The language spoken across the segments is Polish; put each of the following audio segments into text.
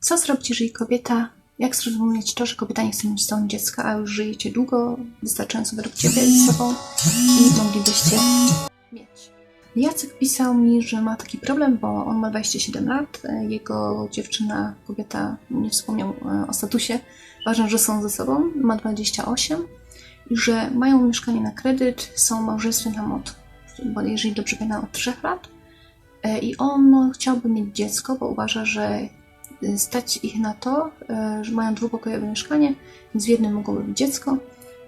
Co zrobić, jeżeli kobieta, jak zrozumieć to, że kobieta nie chce mieć z tobą dziecka, a już żyjecie długo, wystarczająco ciebie z sobą i moglibyście mieć. Jacek pisał mi, że ma taki problem, bo on ma 27 lat, jego dziewczyna, kobieta, nie wspomniał e, o statusie, ważne, że są ze sobą, ma 28 i że mają mieszkanie na kredyt, są małżeństwem tam od, bo jeżeli dobrze pamiętam, od 3 lat E, i on chciałby mieć dziecko, bo uważa, że stać ich na to, e, że mają dwupokojowe mieszkanie, więc w jednym mogłoby być dziecko.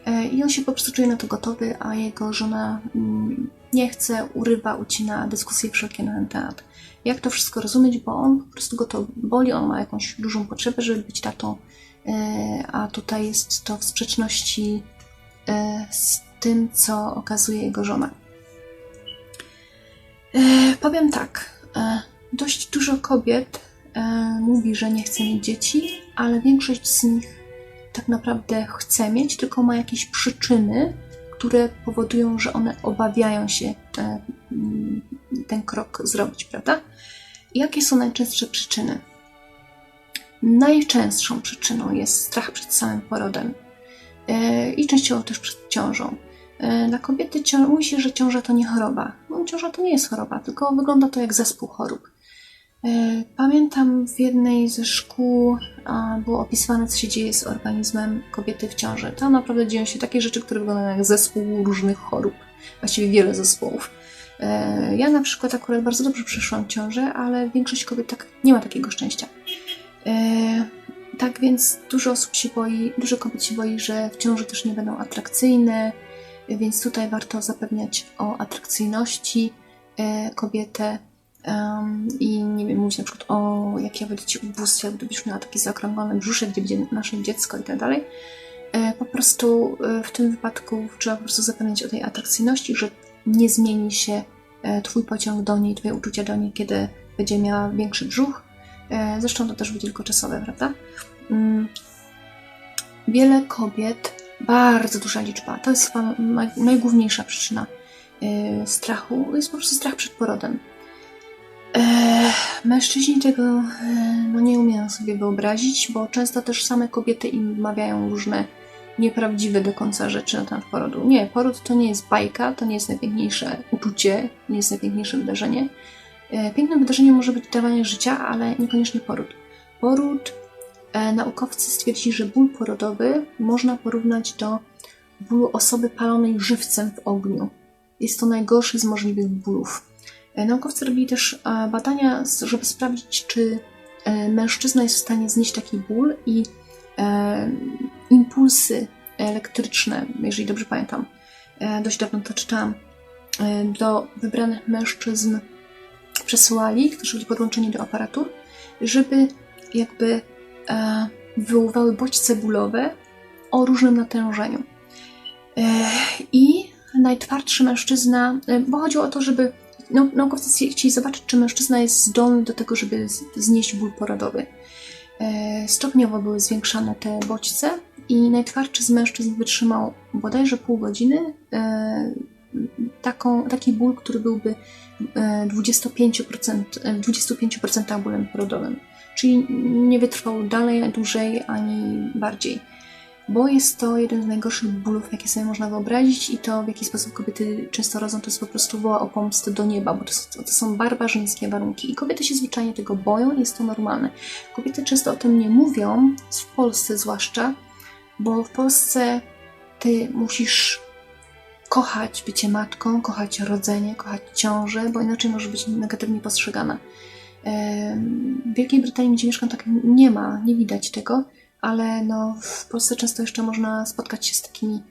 E, I on się po prostu czuje na to gotowy, a jego żona mm, nie chce, urywa, ucina dyskusje wszelkie na ten temat. Jak to wszystko rozumieć, bo on po prostu go to boli, on ma jakąś dużą potrzebę, żeby być tatą, e, a tutaj jest to w sprzeczności z tym, co okazuje jego żona. Powiem tak, dość dużo kobiet mówi, że nie chce mieć dzieci, ale większość z nich tak naprawdę chce mieć, tylko ma jakieś przyczyny, które powodują, że one obawiają się te, mm, ten krok zrobić, prawda? Jakie są najczęstsze przyczyny? Najczęstszą przyczyną jest strach przed samym porodem e, i częściowo też przed ciążą. E, Dla kobiety mówi się, że ciąża to nie choroba. No, ciąża to nie jest choroba, tylko wygląda to jak zespół chorób. E, Pamiętam w jednej ze szkół było opisywane, co się dzieje z organizmem kobiety w ciąży. Tam naprawdę dzieją się takie rzeczy, które wyglądają jak zespół różnych chorób. Właściwie wiele zespołów. E, Ja na przykład akurat bardzo dobrze przeszłam ciążę, ale większość kobiet tak nie ma takiego szczęścia. E, Tak więc dużo osób się boi, dużo kobiet się boi, że w ciąży też nie będą atrakcyjne, więc tutaj warto zapewniać o atrakcyjności kobietę em, i nie wiem, mówić na przykład o jak ja ci ubóstwiał, gdybyś miała taki zaokrąglony brzuszek, gdzie będzie nasze dziecko i tak dalej. E, Po prostu e, w tym wypadku trzeba po prostu zapewniać o tej atrakcyjności, że nie zmieni się e, twój pociąg do niej, twoje uczucia do niej, kiedy będzie miała większy brzuch. Zresztą to też będzie tylko czasowe, prawda? Mm. Wiele kobiet, bardzo duża liczba, to jest chyba naj, najgłówniejsza przyczyna strachu, jest po prostu strach przed porodem. Mężczyźni tego e, no nie umieją sobie wyobrazić, bo często też same kobiety im wmawiają różne nieprawdziwe do końca rzeczy na temat porodu. Nie, poród to nie jest bajka, to nie jest najpiękniejsze uczucie, nie jest najpiękniejsze wydarzenie. E, Pięknym wydarzeniem może być dawanie życia, ale niekoniecznie poród. Poród, e, naukowcy stwierdzili, że ból porodowy można porównać do bólu osoby palonej żywcem w ogniu. Jest to najgorszy z możliwych bólów. E, Naukowcy robili też e, badania, żeby sprawdzić, czy e, mężczyzna jest w stanie znieść taki ból i impulsy elektryczne, jeżeli dobrze pamiętam, dość dawno to czytałam, do wybranych mężczyzn przesyłali, którzy byli podłączeni do aparatur, żeby jakby wywoływały bodźce bólowe o różnym natężeniu. I najtwardszy mężczyzna, bo chodziło o to, żeby nau- naukowcy chci- chcieli zobaczyć, czy mężczyzna jest zdolny do tego, żeby znieść ból porodowy. E, Stopniowo były zwiększane te bodźce i najtwardszy z mężczyzn wytrzymał bodajże pół godziny e, taką, taki ból, który byłby e, 25%, e, w 25% bólem porodowym. Czyli nie wytrwał dalej, dłużej ani bardziej. Bo jest to jeden z najgorszych bólów, jakie sobie można wyobrazić, i to w jaki sposób kobiety często rodzą, to jest po prostu woła o pomstę do nieba, bo to, to są barbarzyńskie warunki. I kobiety się zwyczajnie tego boją, i jest to normalne. Kobiety często o tym nie mówią, w Polsce zwłaszcza, bo w Polsce ty musisz kochać bycie matką, kochać rodzenie, kochać ciążę, bo inaczej może być negatywnie postrzegana. W Wielkiej Brytanii, gdzie mieszkam, tak nie ma, nie widać tego, ale no, w Polsce często jeszcze można spotkać się z takimi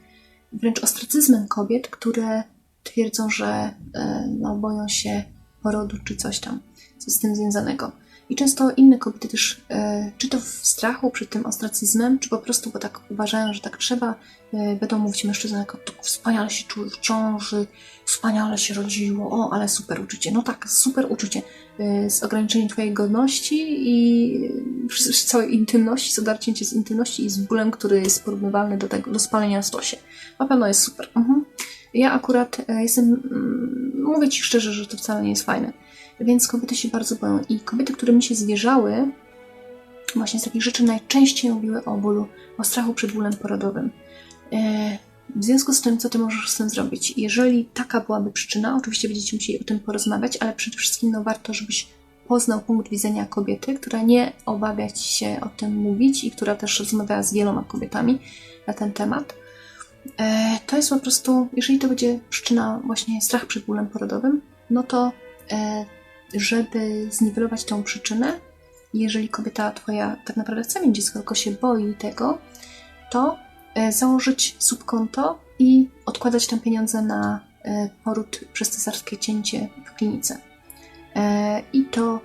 wręcz ostracyzmem kobiet, które twierdzą, że e, no, boją się porodu czy coś tam, z tym związanego. I często inne kobiety też, e, czy to w strachu przed tym ostracyzmem, czy po prostu, bo tak uważają, że tak trzeba, e, będą mówić mężczyznom, jak wspaniale się czuły w ciąży, wspaniale się rodziło, o, ale super uczucie. No tak, super uczucie. E, z ograniczeniem twojej godności i z całej intymności, z odarciem z intymności i z bólem, który jest porównywalny do tego, do spalenia stosie. Na pewno jest super. Mhm. Ja akurat e, jestem, mm, mówię ci szczerze, że to wcale nie jest fajne. Więc kobiety się bardzo boją. I kobiety, które mi się zwierzały, właśnie z takich rzeczy najczęściej mówiły o bólu, o strachu przed bólem porodowym. E, w związku z tym, co ty możesz z tym zrobić? Jeżeli taka byłaby przyczyna, oczywiście będziecie musieli o tym porozmawiać, ale przede wszystkim no, warto, żebyś poznał punkt widzenia kobiety, która nie obawia się o tym mówić i która też rozmawiała z wieloma kobietami na ten temat. E, to jest po prostu, jeżeli to będzie przyczyna właśnie strach przed bólem porodowym, no to e, żeby zniwelować tą przyczynę, jeżeli kobieta twoja tak naprawdę chce mieć dziecko, tylko się boi tego, to e, założyć subkonto i odkładać tam pieniądze na poród przez cesarskie cięcie w klinice. I to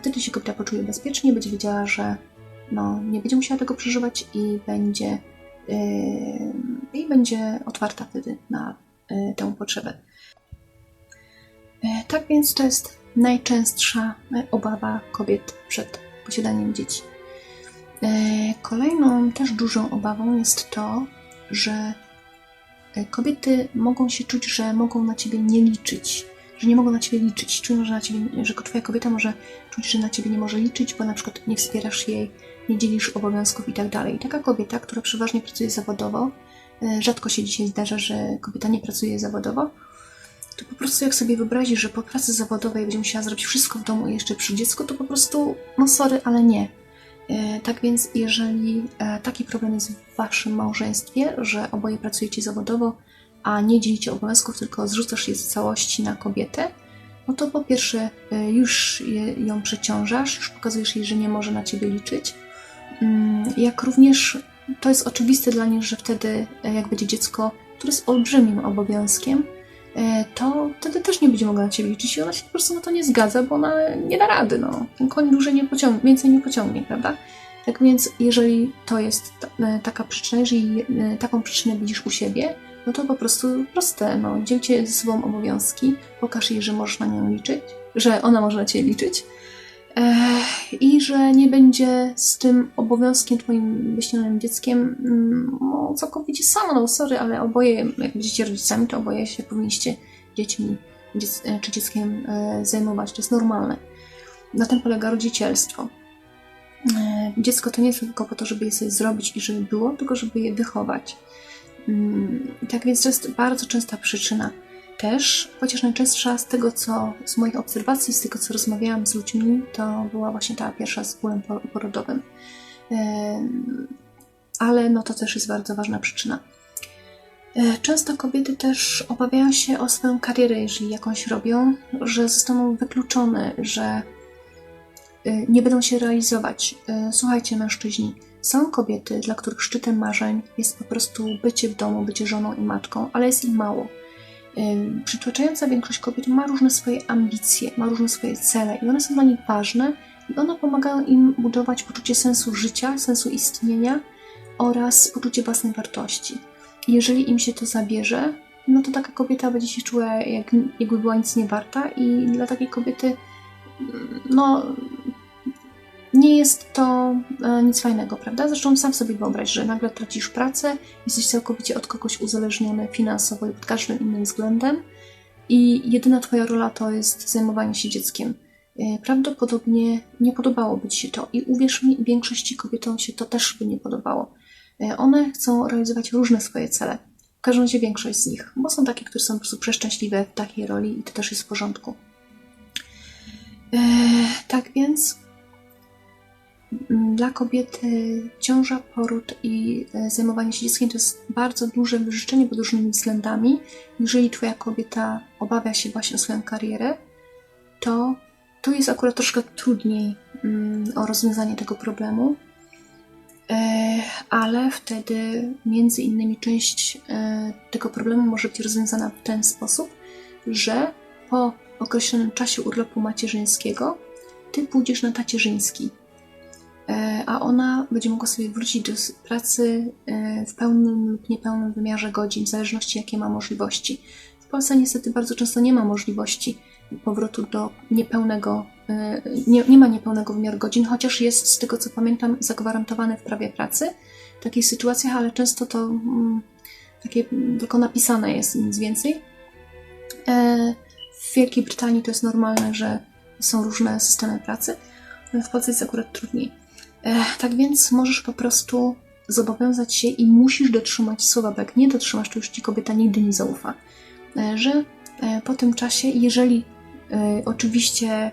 wtedy się kobieta poczuje bezpiecznie, będzie wiedziała, że no, nie będzie musiała tego przeżywać i będzie i będzie otwarta wtedy na y, tę potrzebę. E, tak więc to jest najczęstsza e, obawa kobiet przed posiadaniem dzieci. E, kolejną też dużą obawą jest to, że kobiety mogą się czuć, że mogą na ciebie nie liczyć, że nie mogą na ciebie liczyć. Czują, że, na ciebie, że twoja kobieta może czuć, że na ciebie nie może liczyć, bo na przykład nie wspierasz jej nie dzielisz obowiązków i tak. Taka kobieta, która przeważnie pracuje zawodowo, e, rzadko się dzisiaj zdarza, że kobieta nie pracuje zawodowo, to po prostu jak sobie wyobrazi, że po pracy zawodowej będzie musiała zrobić wszystko w domu i jeszcze przy dziecku, to po prostu, no sorry, ale nie. E, tak więc, jeżeli e, taki problem jest w waszym małżeństwie, że oboje pracujecie zawodowo, a nie dzielicie obowiązków, tylko zrzucasz je z całości na kobietę, no to po pierwsze już ją przeciążasz, już pokazujesz jej, że nie może na ciebie liczyć, Mm, jak również to jest oczywiste dla nich, że wtedy, e, jak będzie dziecko, które jest olbrzymim obowiązkiem, e, to wtedy też nie będzie mogła na ciebie liczyć i ona się po prostu na to nie zgadza, bo ona nie da rady, no. Ten koń dłużej nie pociągnie, więcej nie pociągnie, prawda? Tak więc, jeżeli to jest e, taka przyczyna, jeżeli taką przyczynę widzisz u siebie, no to po prostu proste, no. Dzielcie ze sobą obowiązki, pokaż jej, że możesz na nią liczyć, że ona może na ciebie liczyć, i że nie będzie z tym obowiązkiem twoim wyśnionym dzieckiem no, całkowicie samo, no sorry, ale oboje, jak będziecie rodzicami, to oboje się powinniście dziećmi dziec e, czy dzieckiem e, zajmować, to jest normalne. Na tym polega rodzicielstwo. E, dziecko to nie jest tylko po to, żeby je sobie zrobić i żeby było, tylko żeby je wychować. Mm, tak więc to jest bardzo częsta przyczyna też, chociaż najczęstsza z tego, co z moich obserwacji, z tego, co rozmawiałam z ludźmi, to była właśnie ta pierwsza z bólem porodowym. Ale no to też jest bardzo ważna przyczyna. E, często kobiety też obawiają się o swoją karierę, jeżeli jakąś robią, że zostaną wykluczone, że e, nie będą się realizować. E, słuchajcie, mężczyźni, są kobiety, dla których szczytem marzeń jest po prostu bycie w domu, bycie żoną i matką, ale jest ich mało przytłaczająca większość kobiet ma różne swoje ambicje, ma różne swoje cele i one są dla nich ważne i one pomagają im budować poczucie sensu życia, sensu istnienia oraz poczucie własnej wartości. Jeżeli im się to zabierze, no to taka kobieta będzie się czuła, jak, jakby była nic nie warta i dla takiej kobiety no, nie jest to e, nic fajnego, prawda? Zresztą sam sobie wyobraź, że nagle tracisz pracę, jesteś całkowicie od kogoś uzależniony finansowo i pod każdym innym względem i jedyna twoja rola to jest zajmowanie się dzieckiem. E, prawdopodobnie nie podobałoby ci się to i uwierz mi, większości kobietom się to też by nie podobało. E, one chcą realizować różne swoje cele. W każdym razie większość z nich, bo są takie, które są po prostu przeszczęśliwe w takiej roli i to też jest w porządku. tak więc dla kobiety ciąża, poród i e, zajmowanie się dzieckiem to jest bardzo duże wyrzeczenie pod różnymi względami. Jeżeli Twoja kobieta obawia się właśnie o swoją karierę, to tu jest akurat troszkę trudniej mm, o rozwiązanie tego problemu, e, ale wtedy między innymi część e, tego problemu może być rozwiązana w ten sposób, że po określonym czasie urlopu macierzyńskiego ty pójdziesz na tacierzyński a ona będzie mogła sobie wrócić do pracy e, w pełnym lub niepełnym wymiarze godzin, w zależności jakie ma możliwości. W Polsce niestety bardzo często nie ma możliwości powrotu do niepełnego, e, nie, nie ma niepełnego wymiaru godzin, chociaż jest z tego co pamiętam zagwarantowane w prawie pracy w takich sytuacjach, ale często to mm, takie tylko napisane jest, nic więcej. W Wielkiej Brytanii to jest normalne, że są różne systemy pracy, w Polsce jest akurat trudniej. Tak więc możesz po prostu zobowiązać się i musisz dotrzymać słowa, bo jak nie dotrzymasz, to już ci kobieta nigdy nie zaufa. E, że e, po tym czasie, jeżeli e, oczywiście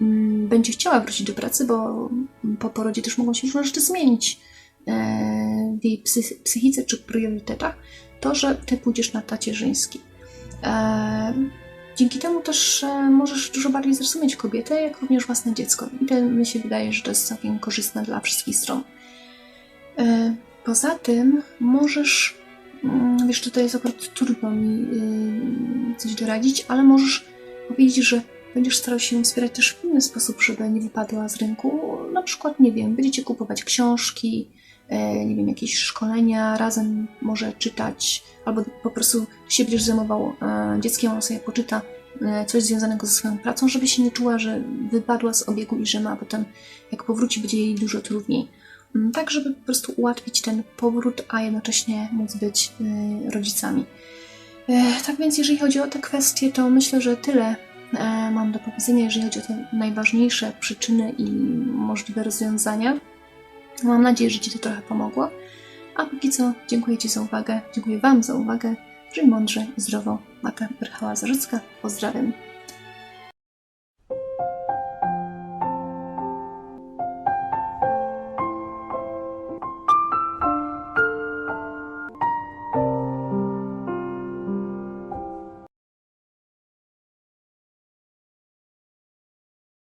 mm, będzie chciała wrócić do pracy, bo po porodzie też mogą się różne rzeczy zmienić w jej psy- psychice czy priorytetach, to, że ty pójdziesz na tacierzyński. E, Dzięki temu też e, możesz dużo bardziej zrozumieć kobietę, jak również własne dziecko. I to mi się wydaje, że to jest całkiem korzystne dla wszystkich stron. E, Poza tym możesz, mm, wiesz, tutaj jest akurat trudno mi y, coś doradzić, ale możesz powiedzieć, że będziesz starał się wspierać też w inny sposób, żeby nie wypadła z rynku. Na przykład, nie wiem, będziecie kupować książki, e, nie wiem, jakieś szkolenia, razem może czytać, albo po prostu się będziesz zajmował e, dzieckiem, ono sobie poczyta e, coś związanego ze swoją pracą, żeby się nie czuła, że wypadła z obiegu i że ma potem, jak powróci, będzie jej dużo trudniej. Mm, Tak, żeby po prostu ułatwić ten powrót, a jednocześnie móc być rodzicami. E, Tak więc, jeżeli chodzi o te kwestie, to myślę, że tyle e, mam do powiedzenia, jeżeli chodzi o te najważniejsze przyczyny i możliwe rozwiązania. Mam nadzieję, że Ci to trochę pomogło. A póki co, dziękuję Ci za uwagę, dziękuję Wam za uwagę. Żyj mądrze i zdrowo. Maka Brychała Zarzucka. Pozdrawiam.